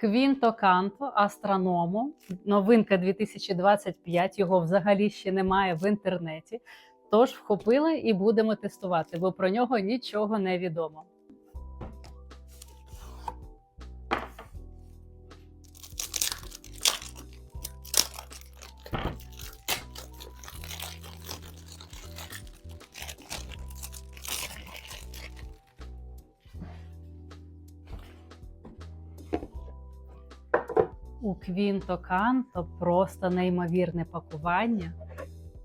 Квінто Канто астроному, Новинка 2025. Його взагалі ще немає в інтернеті. Тож вхопили і будемо тестувати, бо про нього нічого не відомо. У Квінто Канто просто неймовірне пакування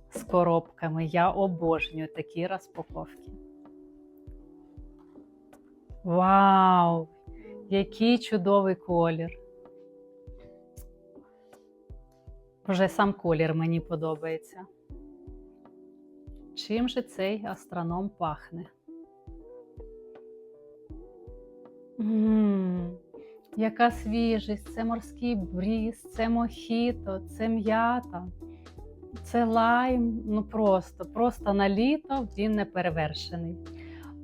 з коробками. Я обожнюю такі розпаковки. Вау! Який чудовий колір! Вже сам колір мені подобається. Чим же цей астроном пахне? Ммм, яка свіжість, це морський бріз, це мохіто, це м'ята, це лайм. Ну просто, просто на літо він не перевершений.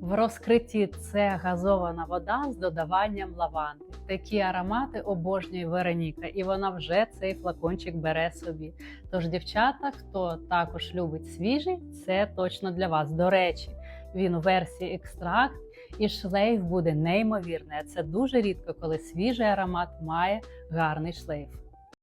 В розкритті це газована вода з додаванням лаванди. Такі аромати обожнює Вероніка, і вона вже цей флакончик бере собі. Тож, дівчата, хто також любить свіжий, це точно для вас. До речі, він у версії екстракт і шлейф буде неймовірний. Це дуже рідко, коли свіжий аромат має гарний шлейф.